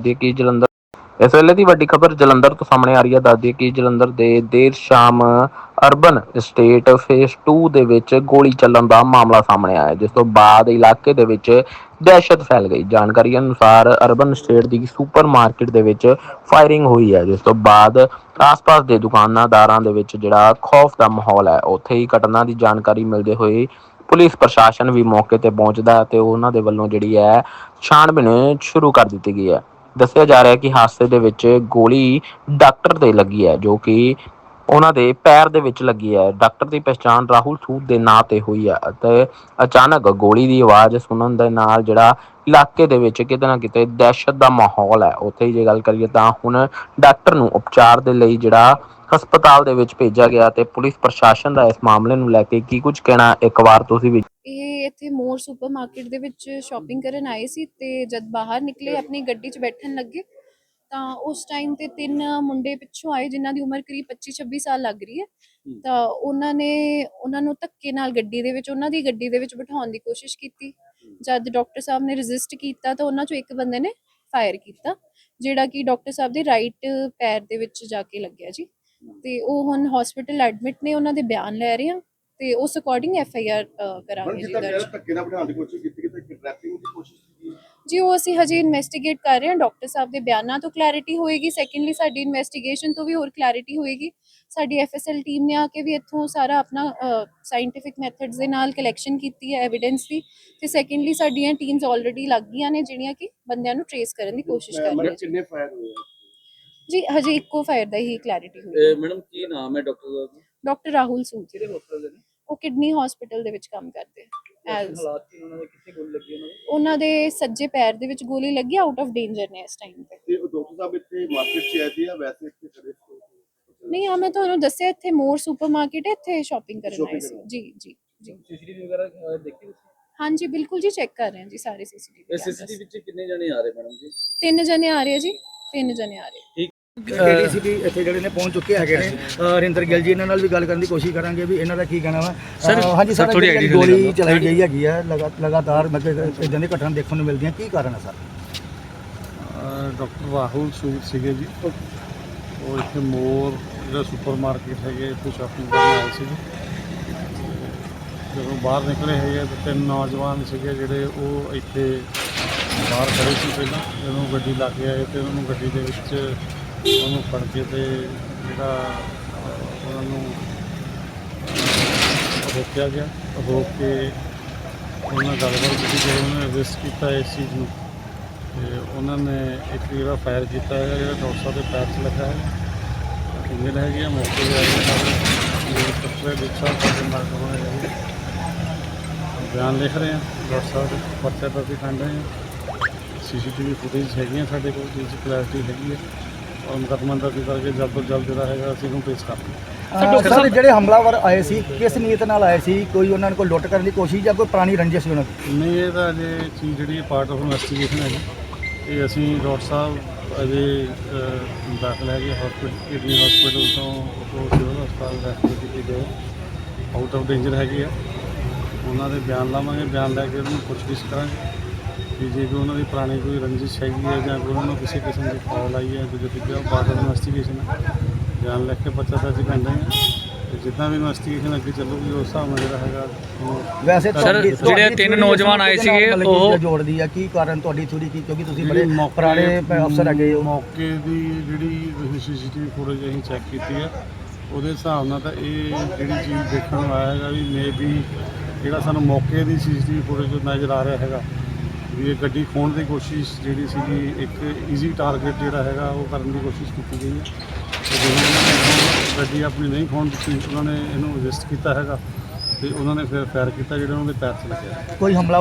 ਦੀ ਕਿ ਜਲੰਧਰ ਇਸ ਵੇਲੇ ਦੀ ਵੱਡੀ ਖਬਰ ਜਲੰਧਰ ਤੋਂ ਸਾਹਮਣੇ ਆ ਰਹੀ ਹੈ। ਦੱਸਦੀ ਕਿ ਜਲੰਧਰ ਦੇ ਦੇਰ ਸ਼ਾਮ ਅਰਬਨ ਸਟੇਟ ਫੇਸ 2 ਦੇ ਵਿੱਚ ਗੋਲੀ ਚੱਲਣ ਦਾ ਮਾਮਲਾ ਸਾਹਮਣੇ ਆਇਆ ਜਿਸ ਤੋਂ ਬਾਅਦ ਇਲਾਕੇ ਦੇ ਵਿੱਚ ਦਹਿਸ਼ਤ ਫੈਲ ਗਈ। ਜਾਣਕਾਰੀ ਅਨੁਸਾਰ ਅਰਬਨ ਸਟੇਟ ਦੀ ਸੁਪਰਮਾਰਕਟ ਦੇ ਵਿੱਚ ਫਾਇਰਿੰਗ ਹੋਈ ਹੈ, ਜਿਸ ਤੋਂ ਬਾਅਦ ਆਸ-ਪਾਸ ਦੇ ਦੁਕਾਨਾਦਾਰਾਂ ਦੇ ਵਿੱਚ ਜਿਹੜਾ ਖੌਫ ਦਾ ਮਾਹੌਲ ਹੈ, ਉੱਥੇ ਹੀ ਘਟਨਾ ਦੀ ਜਾਣਕਾਰੀ ਮਿਲਦੇ ਹੋਏ ਪੁਲਿਸ ਪ੍ਰਸ਼ਾਸਨ ਵੀ ਮੌਕੇ ਤੇ ਪਹੁੰਚਦਾ ਹੈ ਤੇ ਉਹਨਾਂ ਦੇ ਵੱਲੋਂ ਜਿਹੜੀ ਹੈ ਛਾਣਬੀਣ ਸ਼ੁਰੂ ਕਰ ਦਿੱਤੀ ਗਈ ਹੈ। ਦੱਸਿਆ ਜਾ ਰਿਹਾ ਹੈ ਕਿ ਹਾਦਸੇ ਦੇ ਵਿੱਚ ਗੋਲੀ ਡਾਕਟਰ ਦੇ ਲੱਗੀ ਹੈ, ਜੋ ਕਿ ਉਹਨਾਂ ਦੇ ਪੈਰ ਦੇ ਵਿੱਚ ਲੱਗੀ ਹੈ। ਡਾਕਟਰ ਦੀ ਪਛਾਣ ਰਾਹੁਲ ਸੂਦ ਦੇ ਨਾਂ ਤੇ ਹੋਈ ਹੈ ਅਤੇ ਅਚਾਨਕ ਗੋਲੀ ਦੀ ਆਵਾਜ਼ ਸੁਣਨ ਦੇ ਨਾਲ ਜਿਹੜਾ ਇਲਾਕੇ ਦੇ ਵਿੱਚ ਕਿਤੇ ਨਾ ਕਿਤੇ ਦਹਿਸ਼ਤ ਦਾ ਮਾਹੌਲ ਹੈ। ਉੱਥੇ ਹੀ ਜੇ ਗੱਲ ਕਰੀਏ ਤਾਂ ਹੁਣ ਡਾਕਟਰ ਨੂੰ ਉਪਚਾਰ ਦੇ ਲਈ ਜਿਹੜਾ ਹਸਪਤਾਲ ਦੇ ਵਿੱਚ ਭੇਜਿਆ ਗਿਆ ਤੇ ਪੁਲਿਸ ਪ੍ਰਸ਼ਾਸਨ ਦਾ ਇਸ ਮਾਮਲੇ ਨੂੰ ਲੈ ਕੇ ਕੀ ਕੁਝ ਕਹਿਣਾ ਇੱਕ ਵਾਰ ਤੁਸੀਂ ਵੀ ਇਹ ਇੱਥੇ ਮੋਰ ਸੁਪਰਮਾਰਕਟ ਦੇ ਵਿੱਚ ਸ਼ਾਪਿੰਗ ਕਰਨ ਆਏ ਸੀ ਤੇ ਜਦ ਬਾਹਰ ਨਿਕਲੇ ਆਪਣੀ ਗੱਡੀ 'ਚ ਬੈਠਣ ਲੱਗੇ ਤਾਂ ਉਸ ਟਾਈਮ ਤੇ ਤਿੰਨ ਮੁੰਡੇ ਪਿੱਛੋਂ ਆਏ ਜਿਨ੍ਹਾਂ ਦੀ ਉਮਰ ਕਰੀਬ 25 26 ਸਾਲ ਲੱਗ ਰਹੀ ਹੈ। ਤਾਂ ਉਹਨਾਂ ਨੇ ਉਹਨਾਂ ਨੂੰ ਧੱਕੇ ਨਾਲ ਗੱਡੀ ਦੇ ਵਿੱਚ ਉਹਨਾਂ ਦੀ ਗੱਡੀ ਦੇ ਵਿੱਚ ਬਿਠਾਉਣ ਦੀ ਕੋਸ਼ਿਸ਼ ਕੀਤੀ। ਜਦ ਡਾਕਟਰ ਸਾਹਿਬ ਨੇ ਰੈਜ਼ਿਸਟ ਕੀਤਾ ਤਾਂ ਉਹਨਾਂ ਚੋਂ ਇੱਕ ਬੰਦੇ ਨੇ ਫਾਇਰ ਕੀਤਾ ਜਿਹੜਾ ਕਿ ਡਾਕਟਰ ਸਾਹਿਬ ਦੇ ਰਾਈਟ ਪੈਰ ਦੇ ਵਿੱਚ ਜਾ ਕੇ ਲੱਗਿਆ ਜੀ। ਤੇ ਉਹ ਹੁਣ ਹਸਪੀਟਲ ਐਡਮਿਟ ਨੇ ਉਹਨਾਂ ਦੇ ਬਿਆਨ ਲੈ ਰਹੇ ਆ ਤੇ ਉਸ ਅਕੋਰਡਿੰਗ ਐਫ ਆਈ ਆਰ ਕਰਾਂਗੇ ਜੀ ਦਰਜ। ਜਿਹੜਾ ਧੱਕੇ ਨਾਲ ਬਿਠਾਉਣ ਦੀ ਕੋਸ਼ਿਸ਼ ਕੀਤੀ ਕਿਤੇ ਕਿਡਨੈਪਿੰਗ ਦੀ ਕੋਸ਼ਿਸ਼ ਕੀਤੀ? ਜੀ ਉਹ ਅਸੀਂ ਹਜੇ ਇਨਵੈਸਟੀਗੇਟ ਕਰ ਰਹੇ ਹਾਂ ਡਾਕਟਰ ਸਾਹਿਬ ਦੇ ਬਿਆਨਾਂ ਤੋਂ ਕਲੈਰਿਟੀ ਹੋਏਗੀ। ਸੈਕੰਡਲੀ ਸਾਡੀ ਇਨਵੈਸਟੀਗੇਸ਼ਨ ਤੋਂ ਵੀ ਹੋਰ ਕਲੈਰਿਟੀ ਹੋਏਗੀ। ਸਾਡੀ ਐਫਐਸਐਲ ਟੀਮ ਨੇ ਆ ਕੇ ਵੀ ਇੱਥੋਂ ਸਾਰਾ ਆਪਣਾ ਸਾਇੰਟੀਫਿਕ ਮੈਥਡਸ ਦੇ ਨਾਲ ਕਲੈਕਸ਼ਨ ਕੀਤੀ ਹੈ ਐਵੀਡੈਂਸ ਦੀ। ਤੇ ਸੈਕੰਡਲੀ ਸਾਡੀਆਂ ਟੀਮਸ ਆਲਰੇਡੀ ਲੱਗ ਗਈਆਂ ਨੇ ਜਿਹੜੀਆਂ ਕਿ ਬੰਦਿਆਂ ਨੂੰ ਟਰੇਸ ਕਰਨ ਦੀ ਕੋਸ਼ਿਸ਼ ਕਰ ਰਹੀਆਂ ਮਤਲਬ ਜੀ। ਕਿੰਨੇ ਫਾਇਰ ਹੋਏ ਆ? ਜੀ ਹਜੇ ਇੱਕੋ ਫਾਇਰ ਦਾ ਹੀ ਕਲੈਰਿਟੀ ਹੋਈ ਇਹ ਮੈਡਮ ਕੀ ਨਾਮ ਹੈ ਡਾਕਟਰ ਦਾ? ਡਾਕਟਰ ਰਾਹੁਲ ਸੂਦ। ਕਿਹੜੇ ਹਸਪਤਾਲ ਦੇ ਨੇ? ਉਹ ਕਿਡਨੀ ਹਸਪੀਟਲ ਦੇ ਵਿੱਚ ਕੰਮ ਕਰਦੇ ਆ। As- ਹਾਲਾਤ ਕੀ ਉਹਨਾਂ ਦੇ? ਕਿੱਥੇ ਗੋਲੀ ਲੱਗੀ ਉਹਨਾਂ ਦੇ? ਉਹਨਾਂ ਦੇ ਸੱਜੇ ਪੈਰ ਦੇ ਵਿੱਚ ਗੋਲੀ ਲੱਗੀ ਆਊਟ ਆਫ ਡੇਂਜਰ ਨੇ ਇਸ ਟਾਈਮ ਤੇ। ਤੇ ਉਹ ਡਾਕਟਰ ਸਾਹਿਬ ਇੱਥੇ ਮਾਰਕੀਟ 'ਚ ਆਏ ਸੀ ਜਾਂ ਵੈਸੇ ਇੱਥੇ ਖੜੇ ਸੀ? ਨਹੀਂ ਆ ਮੈਂ ਤੁਹਾਨੂੰ ਦੱਸਿਆ ਇੱਥੇ ਮੋਰ ਸੁਪਰਮਾਰਕਟ ਹੈ ਇੱਥੇ ਸ਼ਾਪਿੰਗ ਕਰਨ ਆਏ Shopping ਸੀ। ਕਰਨ। ਜੀ ਜੀ ਜੀ। ਸੀਸੀਟੀਵੀ ਵਗੈਰਾ ਅਹ, ਦੇਖੀ ਤੁਸੀਂ? ਹਾਂਜੀ ਬਿਲਕੁਲ ਜੀ ਚੈੱਕ ਕਰ ਰਹੇ ਹਾਂ ਜੀ ਸਾਰੇ ਸੀਸੀਟੀਵੀ ਸੀਸੀਟੀਵੀ ਵਿੱਚ ਕਿੰਨੇ ਜਣੇ ਆ ਰਹੇ ਮੈਡਮ ਜੀ? ਤਿੰਨ ਜਣੇ ਆ ਰਹੇ ਆ ਜੀ ਤਿੰਨ ਜਣੇ ਆ ਰਹੇ। ਡੀਡੀਸੀਪੀ ਇੱਥੇ ਜਿਹੜੇ ਨੇ ਪਹੁੰਚ ਚੁੱਕੇ ਹੈਗੇ ਨੇ। ਰਿੰਦਰ ਗਿੱਲ ਜੀ ਇਹਨਾਂ ਨਾਲ ਵੀ ਗੱਲ ਕਰਨ ਦੀ ਕੋਸ਼ਿਸ਼ ਕਰਾਂਗੇ ਵੀ ਇਹਨਾਂ ਦਾ ਕੀ ਕਹਿਣਾ ਵਾ। ਹਾਂਜੀ ਸਰ ਜਿਹੜੀ ਗੋਲੀ ਚਲਾਈ ਗਈ ਹੈਗੀ ਹੈ ਲਗਾ- ਲਗਾਤਾਰ ਮਤਲਬ ਇਦਾਂ ਦੀ ਘਟਨਾ ਦੇਖਣ ਨੂੰ ਮਿਲਦੀਆਂ ਕੀ ਕਾਰਨ ਹੈ ਸਰ? ਡਾਕਟਰ ਰਾਹੁਲ ਸੂਦ ਸੀਗੇ ਜੀ। ਉਹ ਇੱਥੇ ਮੋਰ ਜਿਹੜਾ ਸੁਪਰਮਾਰਕਟ ਹੈਗੇ ਇੱਥੇ ਸ਼ਾਪਿੰਗ ਕਰਨ ਆਏ ਸੀ ਜਦੋਂ ਬਾਹਰ ਨਿਕਲੇ ਹੈਗੇ ਤਾਂ ਤਿੰਨ ਨੌਜਵਾਨ ਸੀਗੇ ਜਿਹੜੇ ਉਹ ਇੱਥੇ ਬਾਹਰ ਖੜੇ ਸੀ ਪਹਿਲਾਂ। ਜਦੋਂ ਗੱਡੀ ਲਾ ਕੇ ਆਏ ਤੇ ਉਹਨਾਂ ਨੂੰ ਗੱਡੀ ਦੇ ਵਿੱਚ ਉਹਨੂੰ ਫੜ ਕੇ ਤੇ ਜਿਹੜਾ ਉਹਨਾਂ ਨੂੰ ਰੋਕਿਆ ਗਿਆ। ਰੋਕ ਕੇ ਉਹਨਾਂ ਨਾਲ ਗੱਲਬਾਤ ਕੀਤੀ, ਜਦੋਂ ਉਹਨਾਂ ਨੇ ਅਰੈਸਟ ਕੀਤਾ ਇਸ ਚੀਜ਼ ਨੂੰ। ਤੇ ਉਹਨਾਂ ਨੇ ਇੱਕ ਜਿਹੜਾ ਫਾਇਰ ਕੀਤਾ ਹੈ, ਜਿਹੜਾ ਡਾਕਟਰ ਸਾਹਿਬ ਦੇ ਪੈਰ 'ਚ ਲੱਗਾ ਹੈ। ਕਿੰਨੇ ਹੈਗੇ ਆ, ਮੌਕੇ ਤੇ ਆਏ ਸਾਰੇ ਪੱਤਰੇ ਦੇ ਸਾਡੇ ਮਾਰਕ ਹੋਣੇ ਬਿਆਨ ਲਿਖ ਰਹੇ ਹਾਂ ਡਾਕਟਰ ਸਾਹਿਬ ਦੇ ਪੱਤਰ ਪਰ ਵੀ ਖੰਡ ਰਹੇ ਆ ਸੀਸੀਟੀਵੀ ਫੁਟੇਜ ਹੈਗੀਆਂ ਸਾਡੇ ਕੋਲ, ਜਿਸ ਕਲੈਰਿਟੀ ਹੈਗੀ ਹੈ ਔਰ ਮੁਕੱਦਮਾ ਦਰਜ ਕਰਕੇ ਜਲਦ ਤੋਂ ਜਲਦ ਜਿਹੜਾ ਹੈਗਾ ਅਸੀਂ ਉਹਨੂੰ ਪੇਸ਼ ਅ, ਸਰ ਜਿਹੜੇ ਹਮਲਾਵਰ ਆਏ ਸੀ ਕਿਸ ਨੀਅਤ ਨਾਲ ਆਏ ਸੀ? ਕੋਈ ਉਹਨਾਂ ਨੂੰ ਕੋਈ ਲੁੱਟ ਕਰਨ ਦੀ ਕੋਸ਼ਿਸ਼ ਜਾਂ ਕੋਈ ਪੁਰਾਣੀ ਰੰਜਿਸ਼ ਸੀ ਉਹਨਾਂ ਦੀ? ਨਹੀਂ ਇਹ ਤਾਂ ਅਜੇ ਚੀਜ਼ ਜਿਹੜੀ ਪਾਰਟ ਆਫ ਇਨਵੈਸਟੀਗੇਸ਼ਨ ਹੈਗੀ ਇਹ ਅਸੀਂ ਡਾਕਟਰ ਸਾਹਿਬ ਅਜੇ ਅਹ, ਦਾਖਲ ਹੈਗੇ ਹਸਪੀਟਲ ਕਿਡਨੀ ਹਸਪੀਟਲ ਤੋਂ ਉਹ ਸਿਵਲ ਹਸਪਤਾਲ ਰੈਫਰ ਕੀਤੀ ਗਏ। ਆਊਟ ਆਫ ਡੇਂਜਰ ਹੈਗੇ ਆ। ਉਹਨਾਂ ਦੇ ਬਿਆਨ ਲਾਵਾਂਗੇ ਬਿਆਨ ਲੈ ਕੇ ਉਹਨਾਂ ਨੂੰ ਪੁੱਛਗਿੱਛ ਕਰਾਂਗੇ। ਕਿ ਜੇ ਕੋਈ ਉਹਨਾਂ ਦੀ ਪੁਰਾਣੀ ਕੋਈ ਰੰਜਿਸ਼ ਹੈਗੀ ਹੈ ਜਾਂ ਕੋਈ ਉਹਨਾਂ ਨੂੰ ਕਿਸੇ ਕਿਸਮ ਦੀ ਕਾਲ ਆਈ ਹੈ ਜੋ ਕਿ ਉਹ ਆਫ ਇਨਵੈਸਟੀਗੇਸ਼ਨ ਹੈ। ਬਿਆਨ ਲਿਖ ਕੇ ਪਰਚਾ ਦਰਜ ਕਰ ਦਾਂਗੇ ਤੇ ਜਿੱਦਾਂ ਵੀ ਇਨਵੈਸਟੀਗੇਸ਼ਨ ਅੱਗੇ ਚੱਲੂਗੀ ਉਸ ਹਿਸਾਬ ਨਾਲ ਜਿਹੜਾ ਹੈਗਾ ਉਹ ਵੈਸੇ ਸਰ, ਤੁਹਾਡੀ- ਜਿਹੜੇ ਤੁਹਾਡੀ ਤਿੰਨ ਨੌਜਵਾਨ ਆਏ ਕਿਹਦੇ ਨਾਲ ਸੀਗੇ, ਮਤਲਬ ਕਿ ਉਹ- ਜੋੜਦੀ ਆ ਕੀ ਕਾਰਨ ਤੁਹਾਡੀ ਥੋੜੀ ਕੀ? ਕਿਉਂਕਿ ਤੁਸੀਂ ਬੜੇ ਜਿਹੜੀ ਮੌਕੇ- ਪੁਰਾਣੇ ਅਫਸਰ ਹੈਗੇ ਹੋ। ਮੌਕੇ ਦੀ ਜਿਹੜੀ ਸੀਸੀਟੀਵੀ ਫੁਟੇਜ ਅਸੀਂ ਚੈੱਕ ਕੀਤੀ ਹੈ ਉਹਦੇ ਹਿਸਾਬ ਨਾਲ ਤਾਂ ਇਹ ਜਿਹੜੀ ਚੀਜ਼ ਦੇਖਣ ਨੂੰ ਆਇਆ ਹੈਗਾ ਵੀ ਮੇਬੀ ਜਿਹੜਾ ਸਾਨੂੰ ਮੌਕੇ ਦੀ ਸੀਸੀਟੀਵੀ ਫੁਟੇਜ ਨਜ਼ਰ ਆ ਰਿਹਾ ਹੈਗਾ ਵੀ ਇਹ ਗੱਡੀ ਖੋਣ ਦੀ ਕੋਸ਼ਿਸ਼ ਜਿਹੜੀ ਸੀਗੀ, ਇੱਕ ਈਜ਼ੀ ਟਾਰਗੇਟ ਜਿਹੜਾ ਹੈਗਾ, ਉਹ ਕਰਨ ਦੀ ਕੋਸ਼ਿਸ਼ ਕੀਤੀ ਗਈ ਹੈ। ਤੇ ਜਦੋਂ ਗੱਡੀ ਆਪਣੀ ਨਹੀਂ ਖੋਣ ਦਿੱਤੀ, ਉਹਨਾਂ ਨੇ ਇਹਨੂੰ ਰਜਿਸਟ ਕੀਤਾ ਹੈਗਾ ਤੇ ਉਹਨਾਂ ਨੇ ਫਿਰ ਫਾਇਰ ਕੀਤਾ, ਜਿਹੜਾ ਉਹਨਾਂ ਦੇ ਪੈਰ 'ਚ ਲੱਗਿਆ ਕੋਈ ਹਮਲਾ